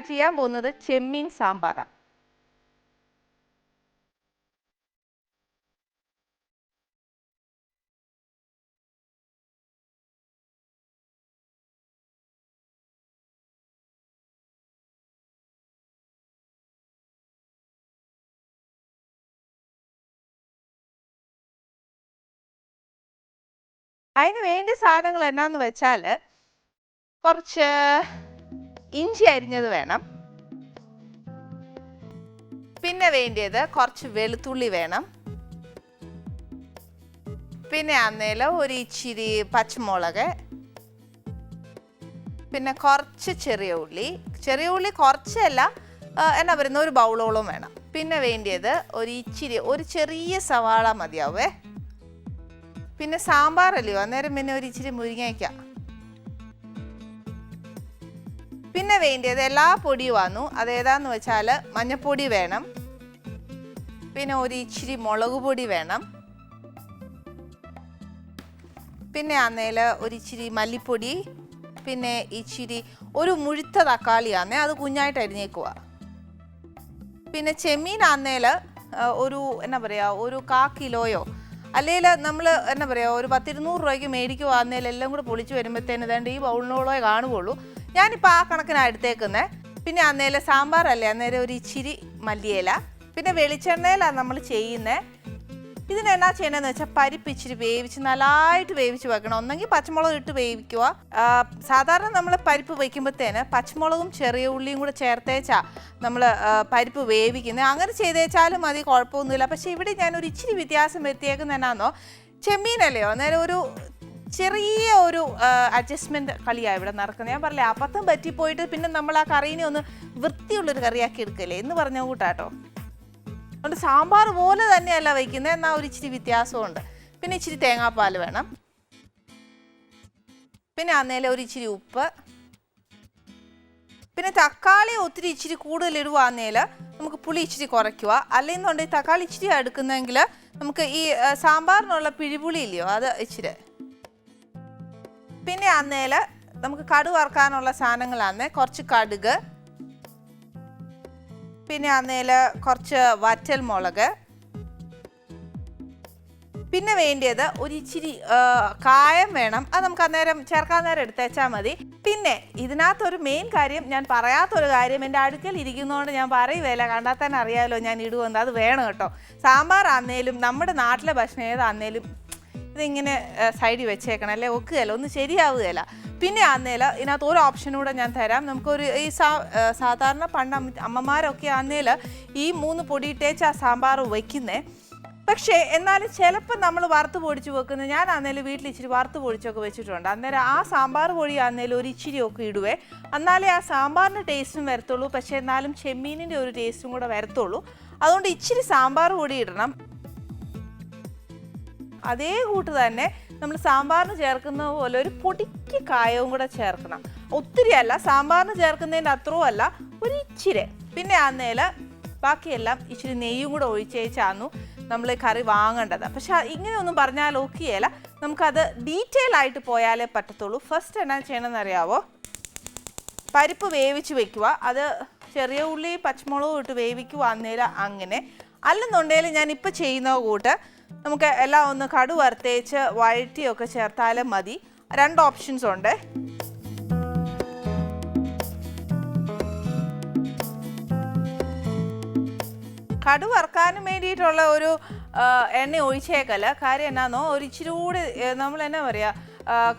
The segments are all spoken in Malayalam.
ചെയ്യാൻ പോകുന്നത് ചെമ്മീൻ സാമ്പാറാണ് അതിന് വേണ്ട സാധനങ്ങൾ എന്നാന്ന് വെച്ചാൽ കുറച്ച് ഇഞ്ചി അരിഞ്ഞത് വേണം. പിന്നെ വേണ്ടിയത് കുറച്ച് വെളുത്തുള്ളി വേണം. പിന്നെ അന്നേലം ഒരു ഇച്ചിരി പച്ചമുളക്. പിന്നെ കുറച്ച് ചെറിയ ഉള്ളി. ചെറിയ ഉള്ളി കുറച്ചല്ല എന്നാ പറയുന്ന ഒരു ബൗളോളം വേണം. പിന്നെ വേണ്ടിയത് ഒരു ഇച്ചിരി ഒരു ചെറിയ സവാള മതിയാവേ. പിന്നെ സാമ്പാറല്ലയോ അന്നേരം പിന്നെ ഒരു ഇച്ചിരി മുരിങ്ങയ്ക്ക. പിന്നെ വേണ്ടിയത് എല്ലാ പൊടിയും വന്നു അതേതാന്ന് വെച്ചാൽ മഞ്ഞപ്പൊടി വേണം. പിന്നെ ഒരു ഇച്ചിരി മുളക് പൊടി വേണം. പിന്നെ അന്നേൽ ഒരു ഇച്ചിരി മല്ലിപ്പൊടി. പിന്നെ ഇച്ചിരി ഒരു മുഴുത്ത തക്കാളിയാന്നേ അത് കുഞ്ഞായിട്ട് അരിഞ്ഞേക്കുക പിന്നെ ചെമ്മീൻ ആന്നേൽ ഒരു എന്നാ പറയുക ഒരു കാ കിലോയോ അല്ലെങ്കിൽ നമ്മൾ എന്നാ പറയുക ഒരു പത്തിരുന്നൂറ് രൂപയ്ക്ക് മേടിക്കുവാന്നേൽ എല്ലാം കൂടെ പൊളിച്ച് വരുമ്പോഴത്തേന് വേണ്ട ഈ ബൗളിനോളേ കാണുകയുള്ളൂ ഞാനിപ്പോൾ ആ കണക്കിനാണ് എടുത്തേക്കുന്നത് പിന്നെ അന്നേരം സാമ്പാറല്ലേ അന്നേരം ഒരു ഇച്ചിരി മല്ലിയില പിന്നെ വെളിച്ചെണ്ണയിലാണ് നമ്മൾ ചെയ്യുന്നത് ഇതിന് എന്നാ ചെയ്യണമെന്ന് വെച്ചാൽ പരിപ്പ് ഇച്ചിരി വേവിച്ച് നല്ലതായിട്ട് വേവിച്ച് വെക്കണം. ഒന്നെങ്കിൽ പച്ചമുളക് ഇട്ട് വേവിക്കുക. സാധാരണ നമ്മൾ പരിപ്പ് വയ്ക്കുമ്പോഴത്തേന് പച്ചമുളകും ചെറിയ ഉള്ളിയും കൂടെ ചേർത്തേച്ചാ നമ്മൾ പരിപ്പ് വേവിക്കുന്നത് അങ്ങനെ ചെയ്തേച്ചാലും മതി കുഴപ്പമൊന്നുമില്ല. പക്ഷേ ഇവിടെ ഞാൻ ഒരു ഇച്ചിരി വ്യത്യാസം വരുത്തിയേക്കുന്ന എന്നാന്നോ ചെമ്മീനല്ലയോ? അന്നേരം ഒരു ചെറിയ ഒരു അഡ്ജസ്റ്റ്മെന്റ് കളിയാണ് ഇവിടെ നടക്കുന്നത്. ഞാൻ പറഞ്ഞില്ലേ അബദ്ധം പറ്റിപ്പോയിട്ട് പിന്നെ നമ്മൾ ആ കറീനെ ഒന്ന് വൃത്തിയുള്ളൊരു കറിയാക്കി എടുക്കല്ലേ? എന്ന് പറഞ്ഞ കൂട്ടാട്ടോ. അതുകൊണ്ട് സാമ്പാർ പോലെ തന്നെയല്ല വയ്ക്കുന്നത്. എന്നാൽ ഒരു ഇച്ചിരി വ്യത്യാസമുണ്ട്. പിന്നെ ഇച്ചിരി തേങ്ങാപ്പാൽ വേണം. പിന്നെ അന്നേലെ ഒരു ഇച്ചിരി ഉപ്പ്. പിന്നെ തക്കാളി ഒത്തിരി ഇച്ചിരി കൂടുതൽ ഇടുവാന്നേൽ നമുക്ക് പുളി ഇച്ചിരി കുറയ്ക്കുക. അല്ലെന്നുണ്ടെങ്കിൽ തക്കാളി ഇച്ചിരി എടുക്കുന്നെങ്കിൽ നമുക്ക് ഈ സാമ്പാറിനുള്ള പിഴിപുളി ഇല്ലയോ? അത് ഇച്ചിരി. പിന്നെ അന്നേൽ നമുക്ക് കടു വറുക്കാനുള്ള സാധനങ്ങളാണ്. കുറച്ച് കടുക്. പിന്നെ അന്നേൽ കുറച്ച് വറ്റൽ മുളക്. പിന്നെ വേണ്ടിയത് ഒരു ഇച്ചിരി കായം വേണം. അത് നമുക്ക് അന്നേരം ചേർക്കാൻ നേരം എടുത്തേച്ചാൽ മതി. പിന്നെ ഇതിനകത്തൊരു മെയിൻ കാര്യം ഞാൻ പറയാത്തൊരു കാര്യം എന്റെ അടുക്കൽ ഇരിക്കുന്നതുകൊണ്ട് ഞാൻ പറയുകയില്ല കണ്ടാൽ തന്നെ അറിയാമല്ലോ ഞാൻ ഇടുമെന്ന് അത് വേണം കേട്ടോ. സാമ്പാർ ആന്നേലും നമ്മുടെ നാട്ടിലെ ഭക്ഷണം ഏതാന്നേലും ഇതിങ്ങനെ സൈഡിൽ വെച്ചേക്കണം അല്ലേ? ഒക്കുകയല്ല ഒന്നും ശരിയാവുകയല്ല. പിന്നെ ആന്നേല ഇതിനകത്ത് ഒരു ഓപ്ഷൻ കൂടെ ഞാൻ തരാം. നമുക്കൊരു ഈ സാ സാധാരണ പണ്ട് അമ്മ- അമ്മമാരൊക്കെ ആന്നേൽ ഈ മൂന്ന് പൊടിയിട്ടേച്ച് ആ സാമ്പാർ വയ്ക്കുന്നേ പക്ഷേ എന്നാലും ചിലപ്പോൾ നമ്മൾ വറുത്ത് പൊടിച്ച് വെക്കുന്നത് ഞാൻ അന്നേരം വീട്ടിൽ ഇച്ചിരി വറുത്ത് പൊടിച്ചൊക്കെ വെച്ചിട്ടുണ്ട്. അന്നേരം ആ സാമ്പാർ പൊടി അന്നേരം ഒരു ഇച്ചിരി ഒക്കെ ഇടുവേ. എന്നാലേ ആ സാമ്പാറിന്റെ ടേസ്റ്റും വരത്തുള്ളൂ. പക്ഷേ എന്നാലും ചെമ്മീനിന്റെ ഒരു ടേസ്റ്റും കൂടെ വരത്തുള്ളൂ. അതുകൊണ്ട് ഇച്ചിരി സാമ്പാർ പൊടി ഇടണം. അതേ കൂട്ട് തന്നെ നമ്മൾ സാമ്പാറിന് ചേർക്കുന്ന പോലെ ഒരു പൊടിക്ക് കായവും കൂടെ ചേർക്കണം. ഒത്തിരി അല്ല സാമ്പാറിന് ചേർക്കുന്നതിന്റെ അത്രയും അല്ല ഒരു ഇച്ചിരി പിന്നെ ആന്നേൽ ബാക്കിയെല്ലാം ഇച്ചിരി നെയ്യും കൂടെ ഒഴിച്ചേച്ചാന്നു നമ്മൾ കറി വാങ്ങേണ്ടത്. പക്ഷെ ഇങ്ങനെയൊന്നും പറഞ്ഞാൽ ഓക്കെയല്ല. നമുക്കത് ഡീറ്റെയിൽ ആയിട്ട് പോയാലേ പറ്റത്തുള്ളൂ. ഫസ്റ്റ് എന്നാ ചെയ്യണമെന്ന് അറിയാവോ പരിപ്പ് വേവിച്ച് വെക്കുക. അത് ചെറിയ ഉള്ളി പച്ചമുളകും ഇട്ട് വേവിക്കുക അന്നേരം അങ്ങനെ. അല്ലെന്നുണ്ടെങ്കിൽ ഞാൻ ഇപ്പം ചെയ്യുന്ന കൂട്ട് നമുക്ക് എല്ലാം ഒന്ന് കടു വറുത്തേച്ച് വഴറ്റിയൊക്കെ ചേർത്താലും മതി. രണ്ട് ഓപ്ഷൻസ് ഉണ്ട്. കടു വറുക്കാനും വേണ്ടിയിട്ടുള്ള ഒരു എണ്ണ ഒഴിച്ചേക്കല്ല കാര്യം എന്നാന്നോ? ഒരു ഇച്ചിരി കൂടി നമ്മൾ എന്നാ പറയുക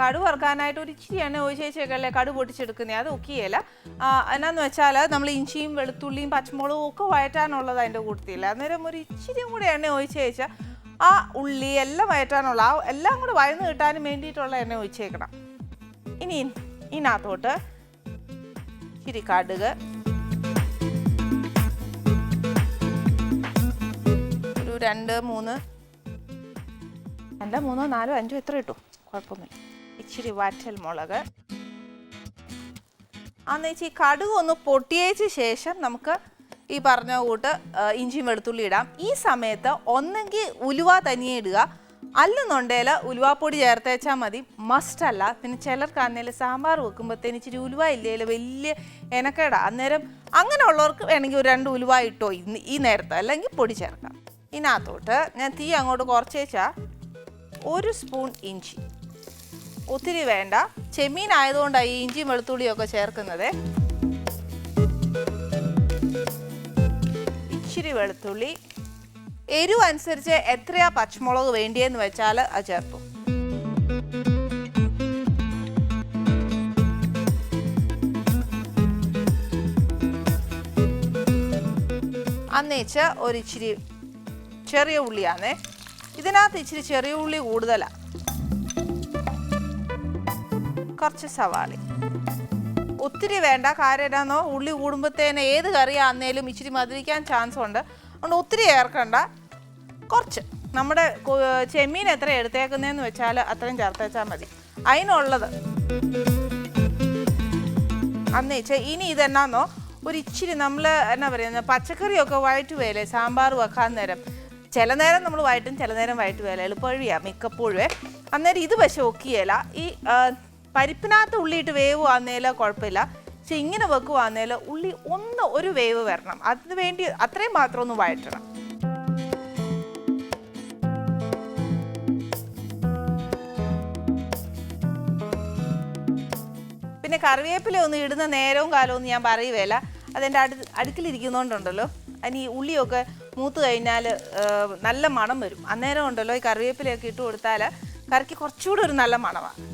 കടു വറുക്കാനായിട്ട് ഒരു ഇച്ചിരി എണ്ണ ഒഴിച്ചേക്കല്ലേ കടു പൊട്ടിച്ചെടുക്കുന്നത് അത് ഒക്കെയല്ല എന്നാന്ന് വെച്ചാൽ നമ്മൾ ഇഞ്ചിയും വെളുത്തുള്ളിയും പച്ചമുളകും ഒക്കെ വഴറ്റാനുള്ളത് അതിന്റെ കൂട്ടത്തില്ല അന്നേരം ഒരു ഇച്ചിരി കൂടി എണ്ണ ഒഴിച്ചേച്ചാൽ ആ ഉള്ളി എല്ലാം വയറ്റാനുള്ള ആ എല്ലാം കൂടെ വഴന്ന് കിട്ടാനും വേണ്ടിയിട്ടുള്ള എണ്ണ ഒഴിച്ചേക്കണം. ഇനി ഇതിനകത്തോട്ട് ഇച്ചിരി കടുക് ഒരു രണ്ട് മൂന്ന് രണ്ട് മൂന്നോ നാലോ അഞ്ചോ എത്ര കിട്ടും. കുഴപ്പമൊന്നുമില്ല. ഇച്ചിരി വറ്റൽ മുളക്. അന്ന് ഈ കടുക് ഒന്ന് പൊട്ടിയേച്ച ശേഷം നമുക്ക് ഈ പറഞ്ഞ കൂട്ട് ഇഞ്ചിയും വെളുത്തുള്ളി ഇടാം. ഈ സമയത്ത് ഒന്നെങ്കിൽ ഉലുവ തനിയെ ഇടുക. അല്ലെന്നുണ്ടേൽ ഉലുവാപ്പൊടി ചേർത്തേച്ചാൽ മതി. മസ്റ്റ് അല്ല. പിന്നെ ചിലർക്കാന്നേൽ സാമ്പാർ വെക്കുമ്പോഴത്തേന് ഇച്ചിരി ഉലുവ ഇല്ലേൽ വലിയ എനക്കേടാ. അന്നേരം അങ്ങനെയുള്ളവർക്ക് വേണമെങ്കിൽ ഒരു രണ്ട് ഉലുവ ഇട്ടോ ഇന്ന് ഈ നേരത്തെ. അല്ലെങ്കിൽ പൊടി ചേർക്കാം. ഇതിനകത്തോട്ട് ഞാൻ തീ അങ്ങോട്ട് കുറച്ചേച്ചാൽ ഒരു സ്പൂൺ ഇഞ്ചി. ഒത്തിരി വേണ്ട. ചെമ്മീൻ ആയതുകൊണ്ടാണ് ഈ ഇഞ്ചിയും വെളുത്തുള്ളിയും ഒക്കെ ചേർക്കുന്നത്. ഇച്ചിരി വെളുത്തുള്ളി. എരിവ് അനുസരിച്ച് എത്രയാ പച്ചമുളക് വേണ്ടിയെന്ന് വെച്ചാൽ അത് ചേർത്തു അന്നേച്ച് ഒരിച്ചിരി ചെറിയ ഉള്ളിയാണേ ഇതിനകത്ത് ഇച്ചിരി ചെറിയ ഉള്ളി കൂടുതലാണ് കുറച്ച് സവാളി. ഒത്തിരി വേണ്ട. കാര്യം എന്നാന്നോ? ഉള്ളി കൂടുമ്പോഴത്തേന് ഏത് കറിയാന്നേലും ഇച്ചിരി മധുരിക്കാൻ ചാൻസ് ഉണ്ട് അതുകൊണ്ട് ഒത്തിരി ചേർക്കണ്ട. കുറച്ച്. നമ്മുടെ ചെമ്മീൻ എത്ര എടുത്തേക്കുന്നതെന്ന് വെച്ചാൽ അത്രയും ചേർത്തേച്ചാൽ മതി. അതിനുള്ളത്. അന്ന് വെച്ചാൽ ഇനി ഇതെന്നാന്നോ? ഒരു ഇച്ചിരി നമ്മൾ എന്നാ പറയുന്നത് പച്ചക്കറിയൊക്കെ വഴറ്റുവേലേ സാമ്പാർ വെക്കാൻ നേരം. ചില നേരം നമ്മൾ വഴറ്റും ചില നേരം വഴറ്റുവേല എളുപ്പഴിയാം മിക്കപ്പോഴും. അന്നേരം ഇത് പക്ഷെ ഒക്കിയേല. ഈ പരിപ്പിനകത്ത് ഉള്ളിയിട്ട് വേവ് വേവുവാന്നേല കുഴപ്പമില്ല. പക്ഷെ ഇങ്ങനെ വെക്കുവാന്നേൽ ഉള്ളി ഒന്ന് ഒരു വേവ് വരണം. അതിന് വേണ്ടി അത്രയും മാത്രം ഒന്ന് വഴറ്റണം. പിന്നെ കറിവേപ്പില ഒന്നും ഇടുന്ന നേരവും കാലവും ഞാൻ പറയുവേല. അതെന്റെ അടു അടുക്കിലിരിക്കുന്നതുകൊണ്ടുണ്ടല്ലോ അതിന് ഈ ഉള്ളിയൊക്കെ മൂത്ത് കഴിഞ്ഞാൽ നല്ല മണം വരും. അന്നേരം ഉണ്ടല്ലോ ഈ കറിവേപ്പിലയൊക്കെ ഇട്ട് കൊടുത്താൽ കറിക്ക് കുറച്ചുകൂടി ഒരു നല്ല മണമാണ്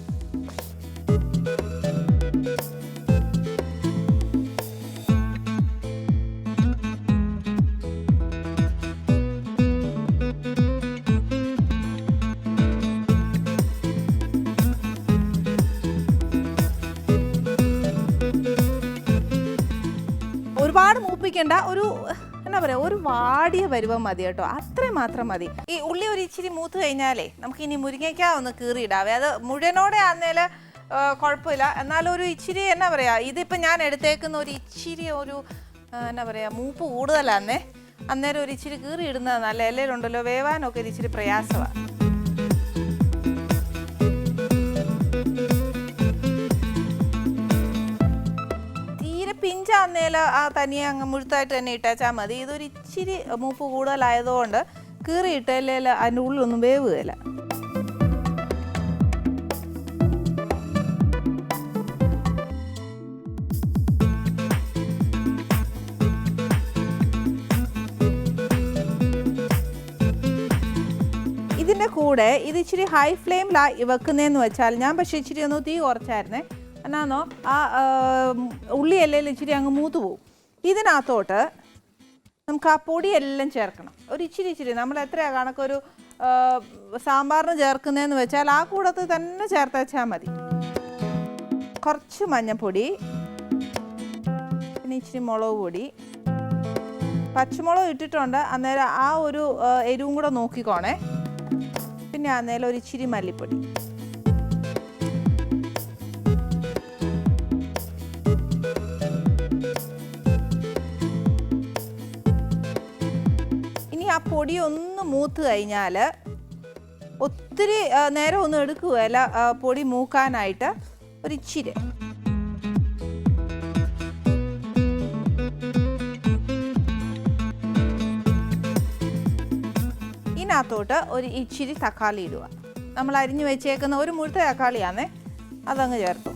മൂപ്പിക്കേണ്ട ഒരു എന്താ പറയാ ഒരു വാടിയ പരുവം മതി കേട്ടോ. അത്രയും മാത്രം മതി. ഈ ഉള്ളി ഒരു ഇച്ചിരി മൂത്ത് കഴിഞ്ഞാലേ നമുക്ക് ഇനി മുരിങ്ങയ്ക്ക ഒന്ന് കീറിയിടാവേ. അത് മുഴുവനോടെ ആന്നേൽ കുഴപ്പമില്ല. എന്നാലും ഒരു ഇച്ചിരി എന്നാ പറയാ ഇതിപ്പോൾ ഞാൻ എടുത്തേക്കുന്ന ഒരു ഇച്ചിരി ഒരു എന്നാ പറയാ മൂപ്പ് കൂടുതലാന്നേ. അന്നേരം ഒരു ഇച്ചിരി കീറി ഇടുന്നത് നല്ല ഇലയിലുണ്ടല്ലോ വേവാനൊക്കെ ഒരു ഇച്ചിരി പ്രയാസമാണ്. പിഞ്ചാന്നേല ആ തനിയെ അങ്ങ് മുഴുത്തായിട്ട് തന്നെ ഇട്ടേച്ചാൽ മതി. ഇതൊരു ഇച്ചിരി മൂപ്പ് കൂടുതലായതുകൊണ്ട് കീറി ഇട്ടല്ലേ അതിന്റെ ഉള്ളിലൊന്നും വേവുകയില്ല. ഇതിന്റെ കൂടെ ഇത് ഇച്ചിരി ഹൈ ഫ്ലെയിമിലാണ് വെക്കുന്നതെന്ന് വെച്ചാൽ ഞാൻ പക്ഷേ ഇച്ചിരി ഒന്ന് തീ കുറച്ചായിരുന്നേ. എന്നാന്നോ? ആ ഉള്ളിയല്ലേ ഇച്ചിരി അങ്ങ് മൂത്ത് പോവും. ഇതിനകത്തോട്ട് നമുക്ക് ആ പൊടിയെല്ലാം ചേർക്കണം. ഒരു ഇച്ചിരി ഇച്ചിരി. നമ്മൾ എത്രയാ കണക്കൊരു സാമ്പാറിന് ചേർക്കുന്നതെന്ന് വെച്ചാൽ ആ കൂടത്ത് തന്നെ ചേർത്ത് വെച്ചാൽ മതി. കുറച്ച് മഞ്ഞൾപ്പൊടി പിന്നെ ഇച്ചിരി മുളക് പൊടി. പച്ചമുളക് ഇട്ടിട്ടുണ്ട്. അന്നേരം ആ ഒരു എരിവും കൂടെ നോക്കിക്കോണേ. പിന്നെ അന്നേരം ഒരു ഇച്ചിരി മല്ലിപ്പൊടി. പൊടി ഒന്ന് മൂത്ത് കഴിഞ്ഞാൽ ഒത്തിരി നേരം ഒന്നും എടുക്കുകയല്ല. പൊടി മൂക്കാനായിട്ട് ഒരു ഇച്ചിരി ഇതിനകത്തോട്ട് ഒരു ഇച്ചിരി തക്കാളി ഇടുക. നമ്മൾ അരിഞ്ഞു വെച്ചേക്കുന്ന ഒരു മുഴുത്ത തക്കാളിയാണേ അതങ്ങ് ചേർത്തു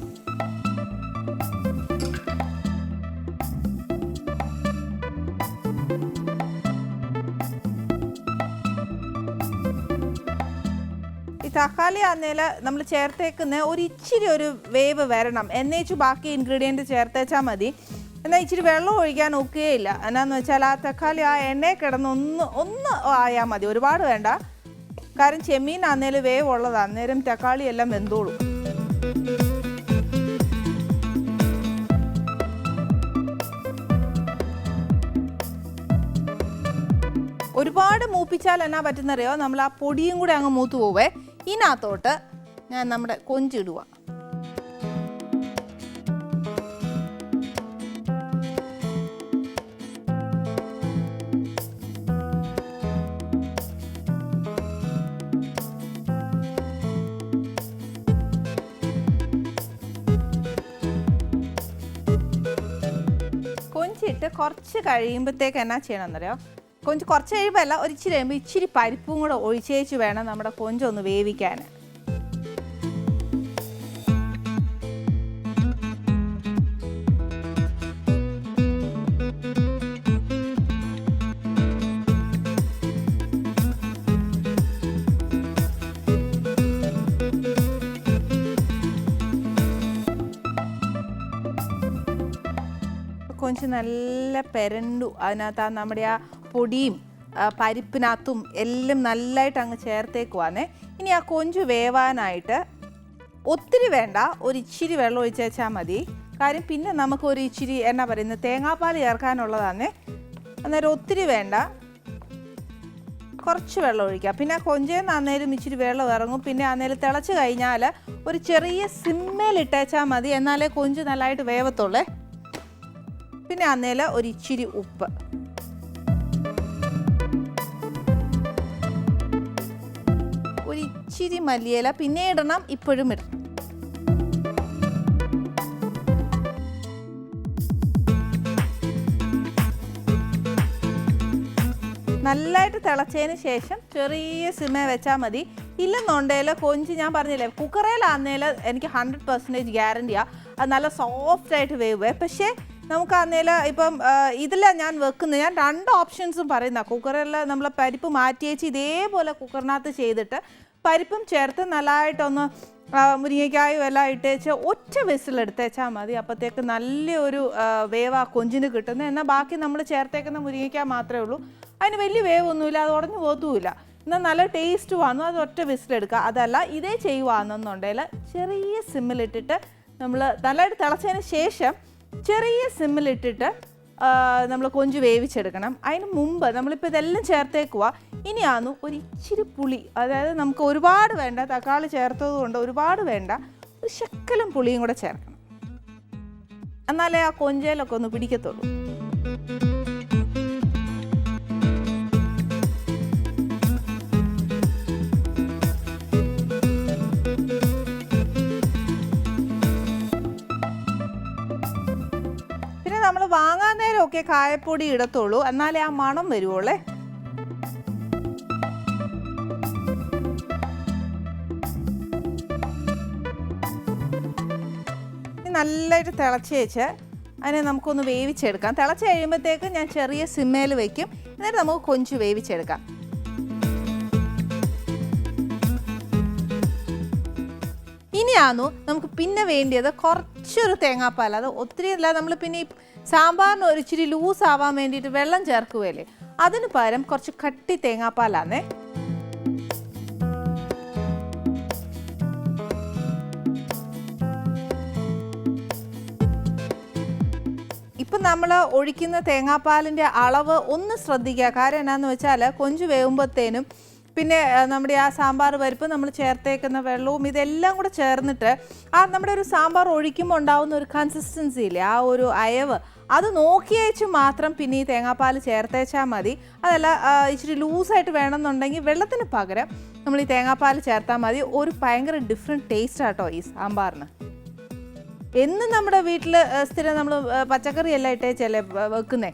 തക്കാളി ആന്നേൽ നമ്മൾ ചേർത്തേക്കുന്ന ഒരു ഇച്ചിരി ഒരു വേവ് വരണം. എന്നേച്ചു ബാക്കി ഇൻഗ്രീഡിയന്റ് ചേർത്തേച്ചാൽ മതി. എന്നാൽ ഇച്ചിരി വെള്ളം ഒഴിക്കാൻ ഒക്കുകയില്ല. എന്നാന്ന് വെച്ചാൽ ആ തക്കാളി ആ എണ്ണയിൽ കിടന്ന് ഒന്ന് ഒന്ന് ആയാൽ മതി. ഒരുപാട് വേണ്ട. കാരണം ചെമ്മീൻ അന്നേരം വേവ് ഉള്ളതാണ് അന്നേരം തക്കാളി എല്ലാം വെന്തോളും. ഒരുപാട് മൂപ്പിച്ചാൽ എന്നാ പറ്റുന്നറിയോ? നമ്മൾ ആ പൊടിയും കൂടെ അങ്ങ് മൂത്ത് പോവേ. ഇതിനകത്തോട്ട് ഞാൻ നമ്മുടെ കൊഞ്ചിടുക. കൊഞ്ചിട്ട് കുറച്ച് കഴിയുമ്പോഴത്തേക്ക് എന്നാ ചെയ്യണമെന്നറിയോ? കൊഞ്ച് കുറച്ച് കഴിയുമ്പോൾ ഒരു ഇച്ചിരി കഴിയുമ്പോൾ ഇച്ചിരി പരിപ്പും കൂടെ ഒഴിച്ചേച്ച് വേണം നമ്മുടെ കൊഞ്ചൊന്ന് വേവിക്കാൻ കൊഞ്ച് നല്ല പെരണ്ടു. അതിനകത്ത് ആ നമ്മുടെ ആ പൊടിയും പരിപ്പിനകത്തും എല്ലാം നല്ലതായിട്ട് അങ്ങ് ചേർത്തേക്കുവാന്നേ. ഇനി ആ കൊഞ്ച് വേവാനായിട്ട് ഒത്തിരി വേണ്ട ഒരു ഇച്ചിരി വെള്ളം ഒഴിച്ചാൽ മതി. കാര്യം പിന്നെ നമുക്ക് ഒരു ഇച്ചിരി എന്നാ പറയുന്നത് തേങ്ങാപ്പാൽ ചേർക്കാനുള്ളതാന്നേ. അന്നേരം ഒത്തിരി വേണ്ട. കുറച്ച് വെള്ളം ഒഴിക്കുക പിന്നെ കൊഞ്ചേന്ന് അന്നേരം ഇച്ചിരി വെള്ളം ഇറങ്ങും. പിന്നെ അന്നേരം തിളച്ച് കഴിഞ്ഞാൽ ഒരു ചെറിയ സിമ്മേലിട്ടേച്ചാൽ മതി. എന്നാലേ കൊഞ്ച് നല്ലതായിട്ട് വേവത്തുള്ളേ. പിന്നെ അന്നേരം ഒരു ഇച്ചിരി ഉപ്പ്. ഒരു ഇച്ചിരി മല്ലിയില പിന്നെ ഇടണം ഇപ്പോഴും ഇടണം. നല്ലതായിട്ട് തിളച്ചതിന് ശേഷം ചെറിയ സിമ വെച്ചാൽ മതി. ഇല്ലെന്നുണ്ടെങ്കിൽ കൊഞ്ച് ഞാൻ പറഞ്ഞില്ലേ കുക്കറേലാന്നേൽ എനിക്ക് ഹൺഡ്രഡ് പെർസെന്റേജ് ഗ്യാരണ്ടിയാണ് അത് നല്ല സോഫ്റ്റായിട്ട് വേവേ പക്ഷേ നമുക്ക് അന്നേല ഇപ്പം ഇതില ഞാൻ വെക്കുന്നത് ഞാൻ രണ്ട് ഓപ്ഷൻസും പറയുന്ന. കുക്കറിൽ നമ്മൾ പരിപ്പ് മാറ്റിയേച്ച് ഇതേപോലെ കുക്കറിനകത്ത് ചെയ്തിട്ട് പരിപ്പും ചേർത്ത് നല്ലതായിട്ടൊന്ന് മുരിങ്ങയ്ക്കായും എല്ലാം ഇട്ടേച്ച് ഒറ്റ വിസിൽ വിസിലെടുത്തേച്ചാൽ മതി. അപ്പോഴത്തേക്ക് നല്ലൊരു വേവ് ആ കൊഞ്ചിന് കിട്ടുന്നത് എന്നാൽ ബാക്കി നമ്മൾ ചേർത്തേക്കുന്ന മുരിങ്ങയ്ക്ക മാത്രമേ ഉള്ളൂ. അതിന് വലിയ വേവൊന്നുമില്ല. അത് ഉടഞ്ഞു പോത്തുമില്ല എന്നാൽ നല്ല ടേസ്റ്റ് വന്നു. അത് ഒറ്റ വിസിലെടുക്കുക അതല്ല ഇതേ ചെയ്യുവാണെന്നുണ്ടെങ്കിൽ ചെറിയ സിമ്മിലിട്ടിട്ട് നമ്മൾ നല്ലതായിട്ട് തിളച്ചതിന് ശേഷം ചെറിയ സിമ്മിലിട്ടിട്ട് നമ്മൾ കൊഞ്ച് വേവിച്ചെടുക്കണം. അതിന് മുമ്പ് നമ്മളിപ്പോൾ ഇതെല്ലാം ചേർത്തേക്കുക ഇനിയാന്നു ഒരു ഇച്ചിരി പുളി അതായത് നമുക്ക് ഒരുപാട് വേണ്ട തക്കാളി ചേർത്തത് കൊണ്ട് ഒരുപാട് വേണ്ട ഒരു ശക്കലം പുളിയും കൂടെ ചേർക്കണം. എന്നാലേ ആ കൊഞ്ചയിലൊക്കെ ഒന്ന് പിടിക്കത്തുള്ളൂ. നമ്മൾ വാങ്ങാൻ നേരമൊക്കെ കായപ്പൊടി ഇടത്തുള്ളൂ. എന്നാലേ ആ മണം വരുവുള്ളേ? നല്ലൊരു തിളച്ച് വെച്ച് അതിനെ നമുക്കൊന്ന് വേവിച്ചെടുക്കാം. തിളച്ച് കഴിയുമ്പോഴത്തേക്ക് ഞാൻ ചെറിയ സിമ്മയിൽ വെക്കും. എന്നിട്ട് നമുക്ക് കൊഞ്ച് വേവിച്ചെടുക്കാം. ഇനിയാന്നു നമുക്ക് പിന്നെ വേണ്ടിയത് കുറച്ചൊരു തേങ്ങാപ്പാൽ. അത് ഒത്തിരി അല്ല നമ്മൾ പിന്നെ ഈ സാമ്പാറിന് ഒരിച്ചിരി ലൂസ് ആവാൻ വേണ്ടിയിട്ട് വെള്ളം ചേർക്കുകയല്ലേ? അതിന് പകരം കുറച്ച് കട്ടി തേങ്ങാപ്പാലാന്നേ. ഇപ്പം നമ്മൾ ഒഴിക്കുന്ന തേങ്ങാപ്പാലിന്റെ അളവ് ഒന്ന് ശ്രദ്ധിക്കുക. കാരണം എന്നാന്ന് വെച്ചാൽ കൊഞ്ച് വേവുമ്പോഴത്തേനും പിന്നെ നമ്മുടെ ആ സാമ്പാർ പരിപ്പ് നമ്മൾ ചേർത്തേക്കുന്ന വെള്ളവും ഇതെല്ലാം കൂടെ ചേർന്നിട്ട് ആ നമ്മുടെ ഒരു സാമ്പാർ ഒഴിക്കുമ്പോൾ ഉണ്ടാവുന്ന ഒരു കൺസിസ്റ്റൻസി ഇല്ലേ? ആ ഒരു അയവ് അത് നോക്കിയേച്ച് മാത്രം പിന്നെ ഈ തേങ്ങാപ്പാൽ ചേർത്തേച്ചാൽ മതി. അതല്ല ഇച്ചിരി ലൂസായിട്ട് വേണമെന്നുണ്ടെങ്കിൽ വെള്ളത്തിന് പകരം നമ്മൾ ഈ തേങ്ങാപ്പാൽ ചേർത്താൽ മതി. ഒരു ഭയങ്കര ഡിഫറെന്റ് ടേസ്റ്റ് ആട്ടോ ഈ സാമ്പാറിന്. എന്നും നമ്മുടെ വീട്ടിൽ സ്ഥിരം നമ്മൾ പച്ചക്കറിയെല്ലാം ഇട്ടേച്ചല്ലേ വെക്കുന്നേ?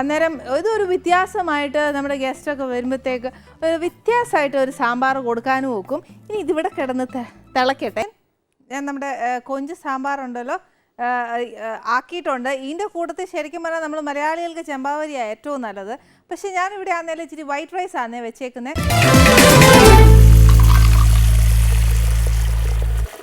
അന്നേരം ഇതൊരു വ്യത്യാസമായിട്ട് നമ്മുടെ ഗസ്റ്റൊക്കെ വരുമ്പോഴത്തേക്ക് ഒരു വ്യത്യാസമായിട്ട് ഒരു സാമ്പാർ കൊടുക്കാനും നോക്കും ഇനി ഇതിവിടെ കിടന്ന് തിളക്കട്ടെ. ഞാൻ നമ്മുടെ കൊഞ്ച് സാമ്പാറുണ്ടല്ലോ ആക്കിയിട്ടുണ്ട്. ഇതിന്റെ കൂട്ടത്തിൽ ശരിക്കും പറഞ്ഞാൽ നമ്മൾ മലയാളികൾക്ക് ചെമ്പാവരിയാണ് ഏറ്റവും നല്ലത്. പക്ഷേ ഞാനിവിടെ ആണെങ്കിലും ഇച്ചിരി വൈറ്റ് റൈസ് ആണേ വെച്ചേക്കുന്നത്